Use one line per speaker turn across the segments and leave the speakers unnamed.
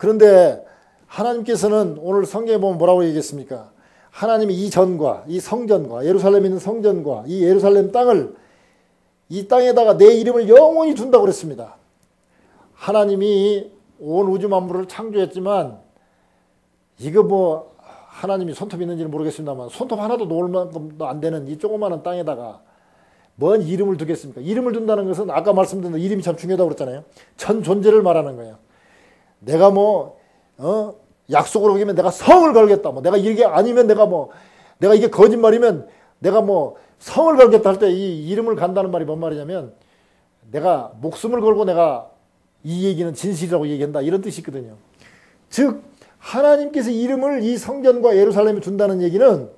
그런데 하나님께서는 오늘 성경에 보면 뭐라고 얘기했습니까? 하나님이 이 전과 이 성전과 예루살렘에 있는 성전과 이 예루살렘 땅을 이 땅에다가 내 이름을 영원히 둔다고 그랬습니다. 하나님이 온 우주 만물을 창조했지만 이거 뭐 하나님이 손톱 있는지는 모르겠습니다만 손톱 하나도 놓을 만큼도 안 되는 이 조그마한 땅에다가 뭔 이름을 두겠습니까? 이름을 둔다는 것은 아까 말씀드린 이름이 참 중요하다고 그랬잖아요. 전 존재를 말하는 거예요. 내가 뭐, 어, 약속으로 하면 내가 성을 걸겠다. 뭐 내가 이게 아니면 내가 뭐, 내가 이게 거짓말이면 내가 뭐 성을 걸겠다 할 때 이 이름을 간다는 말이 뭔 말이냐면 내가 목숨을 걸고 내가 이 얘기는 진실이라고 얘기한다. 이런 뜻이 있거든요. 즉, 하나님께서 이름을 이 성전과 예루살렘에 둔다는 얘기는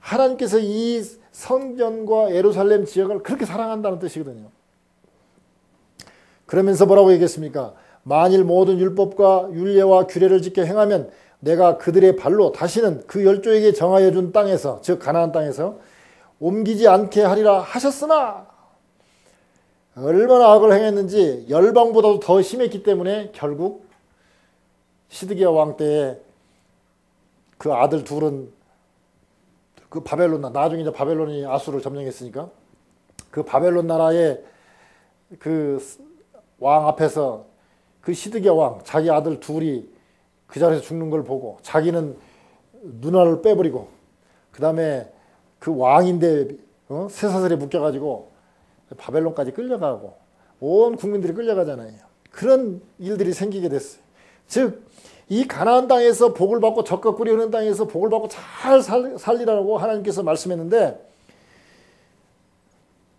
하나님께서 이 성전과 예루살렘 지역을 그렇게 사랑한다는 뜻이거든요. 그러면서 뭐라고 얘기했습니까? 만일 모든 율법과 율례와 규례를 지켜 행하면 내가 그들의 발로 다시는 그 열조에게 정하여 준 땅에서 즉 가나안 땅에서 옮기지 않게 하리라 하셨으나 얼마나 악을 행했는지 열방보다도 더 심했기 때문에 결국 시드기야 왕 때에 그 아들 둘은 그 바벨론 나 나중에 이제 바벨론이 아수를 점령했으니까 그 바벨론 나라의 그 왕 앞에서 그 시드기야 왕 자기 아들 둘이 그 자리에서 죽는 걸 보고 자기는 눈알을 빼버리고 그 다음에 그 왕인데 어? 쇠사슬에 묶여가지고 바벨론까지 끌려가고 온 국민들이 끌려가잖아요. 그런 일들이 생기게 됐어요. 즉 이 가나안 땅에서 복을 받고 적과 꿀이 흐르는 땅에서 복을 받고 잘 살리라고 하나님께서 말씀했는데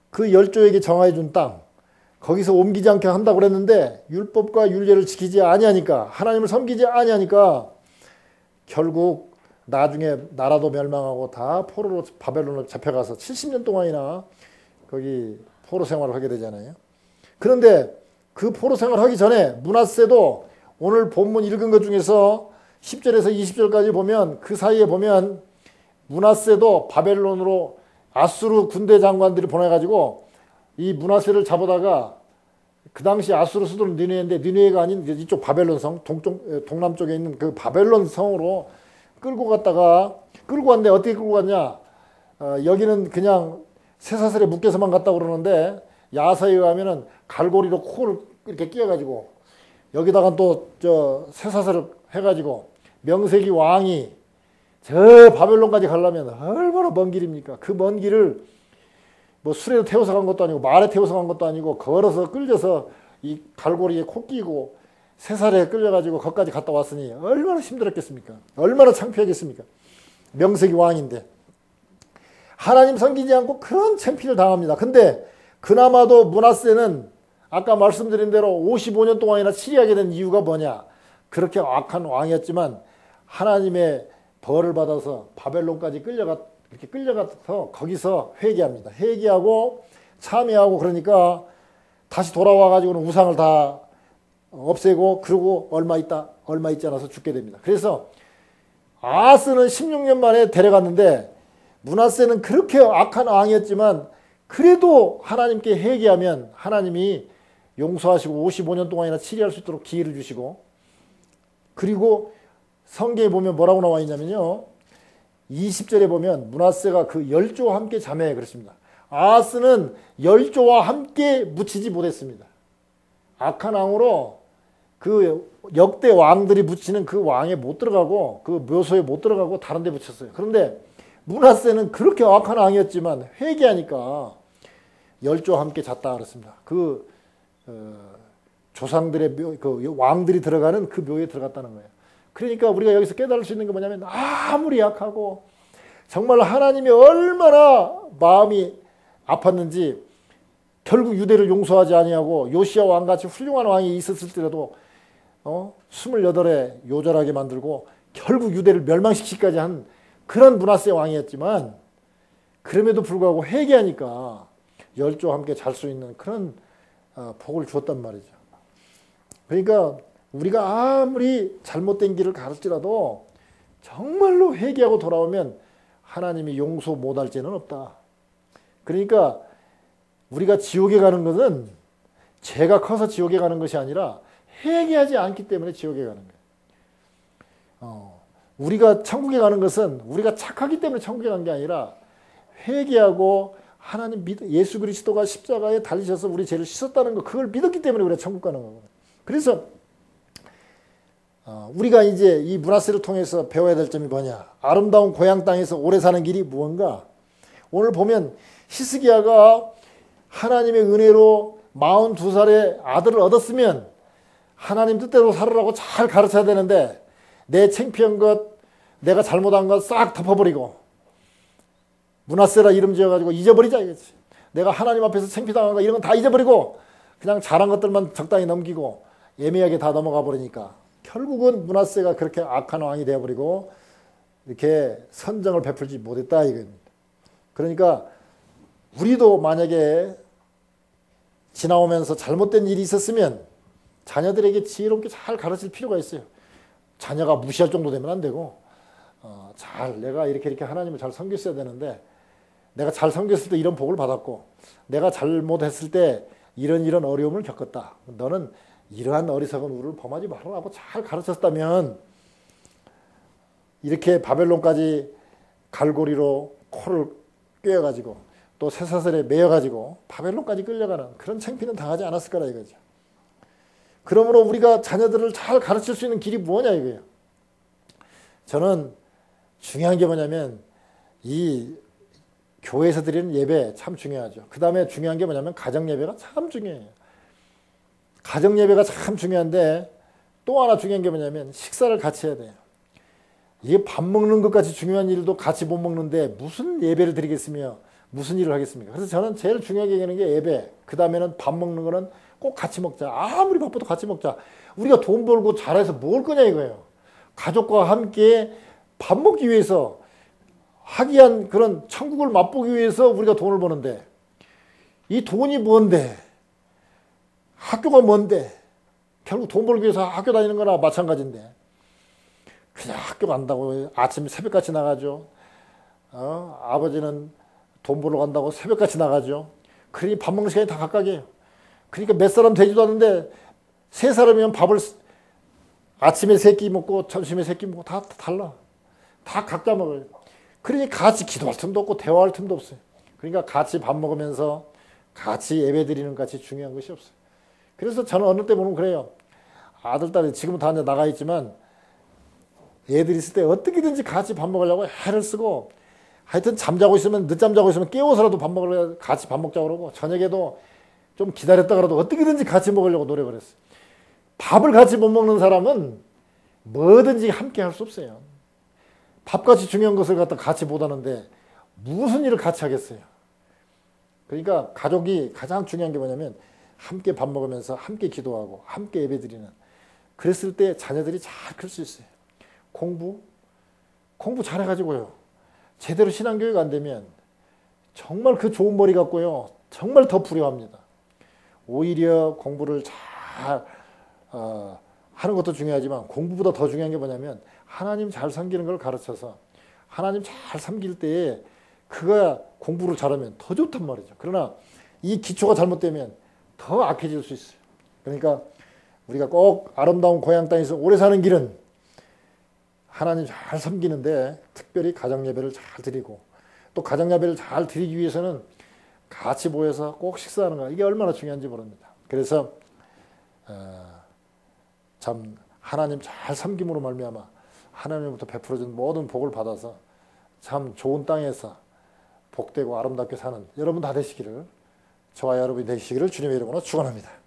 그 열조에게 정하여 준 땅 거기서 옮기지 않게 한다고 그랬는데 율법과 율례를 지키지 아니하니까 하나님을 섬기지 아니하니까 결국 나중에 나라도 멸망하고 다 포로로 바벨론으로 잡혀가서 70년 동안이나 거기 포로 생활을 하게 되잖아요. 그런데 그 포로 생활을 하기 전에 문하세도 오늘 본문 읽은 것 중에서 10절에서 20절까지 보면 그 사이에 보면 문하세도 바벨론으로 아수르 군대 장관들이 보내가지고 이 문하세를 잡아다가 그 당시 아수르 수도는 니네인데 니네가 아닌 이쪽 바벨론 성 동쪽 동남쪽에 있는 그 바벨론 성으로 끌고 갔다가 끌고 갔는데 어떻게 끌고 갔냐? 어, 여기는 그냥 쇠사슬에 묶여서만 갔다 그러는데 야사에 의하면은 갈고리로 코를 이렇게 끼워가지고 여기다가 또저 쇠사슬을 해가지고 명세기 왕이 저 바벨론까지 가려면 얼마나 먼 길입니까? 그 먼 길을 뭐 술에 태워서 간 것도 아니고 말에 태워서 간 것도 아니고 걸어서 끌려서 이 갈고리에 코 끼고 쇠사슬에 끌려가지고 거기까지 갔다 왔으니 얼마나 힘들었겠습니까? 얼마나 창피하겠습니까? 명세기 왕인데. 하나님 섬기지 않고 그런 창피를 당합니다. 근데 그나마도 문하세는 아까 말씀드린 대로 55년 동안이나 치리하게 된 이유가 뭐냐? 그렇게 악한 왕이었지만 하나님의 벌을 받아서 바벨론까지 끌려가 이렇게 끌려가서 거기서 회개합니다. 회개하고 참여하고 그러니까 다시 돌아와 가지고는 우상을 다 없애고 그러고 얼마 있다 얼마 있지 않아서 죽게 됩니다. 그래서 아스는 16년 만에 데려갔는데 문하세는 그렇게 악한 왕이었지만 그래도 하나님께 회개하면 하나님이 용서하시고 55년 동안이나 치리할 수 있도록 기회를 주시고 그리고 성경에 보면 뭐라고 나와 있냐면요. 20절에 보면 문하세가 그 열조와 함께 자매해 그렇습니다. 아스는 열조와 함께 묻히지 못했습니다. 악한 왕으로 그 역대 왕들이 묻히는 그 왕에 못 들어가고 그 묘소에 못 들어가고 다른 데 붙였어요. 그런데 문하세는 그렇게 악한 왕이었지만 회개하니까 열조와 함께 잤다 그랬습니다. 그 어, 조상들의 묘, 그 왕들이 들어가는 그 묘에 들어갔다는 거예요. 그러니까 우리가 여기서 깨달을 수 있는 게 뭐냐면 아무리 약하고 정말 하나님이 얼마나 마음이 아팠는지 결국 유대를 용서하지 아니하고 요시아 왕같이 훌륭한 왕이 있었을 때라도 어? 28에 요절하게 만들고 결국 유대를 멸망시키기까지 한 그런 문하세 왕이었지만 그럼에도 불구하고 회개하니까 열조와 함께 잘 수 있는 그런 어, 복을 주었단 말이죠. 그러니까 우리가 아무리 잘못된 길을 갈지라도 정말로 회개하고 돌아오면 하나님이 용서 못할 죄는 없다. 그러니까 우리가 지옥에 가는 것은 죄가 커서 지옥에 가는 것이 아니라 회개하지 않기 때문에 지옥에 가는 거예요. 어, 우리가 천국에 가는 것은 우리가 착하기 때문에 천국에 간 게 아니라 회개하고 하나님 믿, 예수 그리스도가 십자가에 달리셔서 우리 죄를 씻었다는 거 그걸 믿었기 때문에 우리가 천국 가는 거고. 그래서 어, 우리가 이제 이 문화세를 통해서 배워야 될 점이 뭐냐? 아름다운 고향 땅에서 오래 사는 길이 무언가? 오늘 보면 히스기야가 하나님의 은혜로 42살에 아들을 얻었으면 하나님 뜻대로 살으라고 잘 가르쳐야 되는데 내 창피한 것, 내가 잘못한 것 싹 덮어버리고 문화세라 이름 지어가지고 잊어버리자 이거지. 내가 하나님 앞에서 창피당한 거 이런 건 다 잊어버리고 그냥 잘한 것들만 적당히 넘기고 예매하게 다 넘어가 버리니까 결국은 문화세가 그렇게 악한 왕이 되어버리고 이렇게 선정을 베풀지 못했다 이겁니다. 그러니까 우리도 만약에 지나오면서 잘못된 일이 있었으면 자녀들에게 지혜롭게 잘 가르칠 필요가 있어요. 자녀가 무시할 정도 되면 안 되고 어, 잘 내가 이렇게 이렇게 하나님을 잘 섬겼어야 되는데 내가 잘 섬겼을 때 이런 복을 받았고 내가 잘못했을 때 이런 이런 어려움을 겪었다. 너는 이러한 어리석은 우를 범하지 말라고 잘 가르쳤다면 이렇게 바벨론까지 갈고리로 코를 꿰어가지고 또 쇠사슬에 매여가지고 바벨론까지 끌려가는 그런 창피는 당하지 않았을 거라 이거죠. 그러므로 우리가 자녀들을 잘 가르칠 수 있는 길이 뭐냐 이거예요. 저는 중요한 게 뭐냐면 이 교회에서 드리는 예배 참 중요하죠. 그 다음에 중요한 게 뭐냐면 가정 예배가 참 중요해요. 가정 예배가 참 중요한데 또 하나 중요한 게 뭐냐면 식사를 같이 해야 돼요. 이게 밥 먹는 것까지 중요한 일도 같이 못 먹는데 무슨 예배를 드리겠으며 무슨 일을 하겠습니까? 그래서 저는 제일 중요하게 여기는 게 예배. 그 다음에는 밥 먹는 거는 꼭 같이 먹자. 아무리 바빠도 같이 먹자. 우리가 돈 벌고 잘해서 뭘 거냐 이거예요. 가족과 함께 밥 먹기 위해서 하기 위한 그런 천국을 맛보기 위해서 우리가 돈을 버는데 이 돈이 뭔데? 학교가 뭔데? 결국 돈 벌기 위해서 학교 다니는 거나 마찬가지인데 그냥 학교 간다고 아침 새벽같이 나가죠. 어? 아버지는 돈 벌러 간다고 새벽같이 나가죠. 그러니 밥 먹는 시간이 다 각각이에요. 그러니까 몇 사람 되지도 않는데 세 사람이면 밥을 아침에 세 끼 먹고 점심에 세 끼 먹고 다 달라. 다 각자 먹어요. 그러니 같이 기도할 틈도 없고 대화할 틈도 없어요. 그러니까 같이 밥 먹으면서 같이 예배 드리는 것이 중요한 것이 없어요. 그래서 저는 어느 때 보면 그래요. 아들, 딸이 지금은 다 나가 있지만 애들 있을 때 어떻게든지 같이 밥 먹으려고 해를 쓰고 하여튼 잠자고 있으면 늦잠 자고 있으면 깨워서라도 밥 먹으려 같이 밥 먹자고 그러고 저녁에도 좀 기다렸다 그래도 어떻게든지 같이 먹으려고 노력을 했어요. 밥을 같이 못 먹는 사람은 뭐든지 함께 할 수 없어요. 밥같이 중요한 것을 갖다 같이 못 하는데 무슨 일을 같이 하겠어요. 그러니까 가족이 가장 중요한 게 뭐냐면 함께 밥 먹으면서 함께 기도하고 함께 예배 드리는 그랬을 때 자녀들이 잘 클 수 있어요. 공부 공부 잘해가지고요. 제대로 신앙교육 안 되면 정말 그 좋은 머리 갖고요. 정말 더 불효합니다. 오히려 공부를 잘 어, 하는 것도 중요하지만 공부보다 더 중요한 게 뭐냐면 하나님 잘 섬기는 걸 가르쳐서 하나님 잘 섬길 때에 그거야 공부를 잘하면 더 좋단 말이죠. 그러나 이 기초가 잘못되면 더 악해질 수 있어요. 그러니까 우리가 꼭 아름다운 고향 땅에서 오래 사는 길은 하나님 잘 섬기는데 특별히 가정 예배를 잘 드리고 또 가정 예배를 잘 드리기 위해서는 같이 모여서 꼭 식사하는 거 이게 얼마나 중요한지 모릅니다. 그래서 어, 참 하나님 잘 섬김으로 말미암아 하나님부터 베풀어준 모든 복을 받아서 참 좋은 땅에서 복되고 아름답게 사는 여러분 다 되시기를 저와 여러분이 되시기를 주님의 이름으로 축원합니다.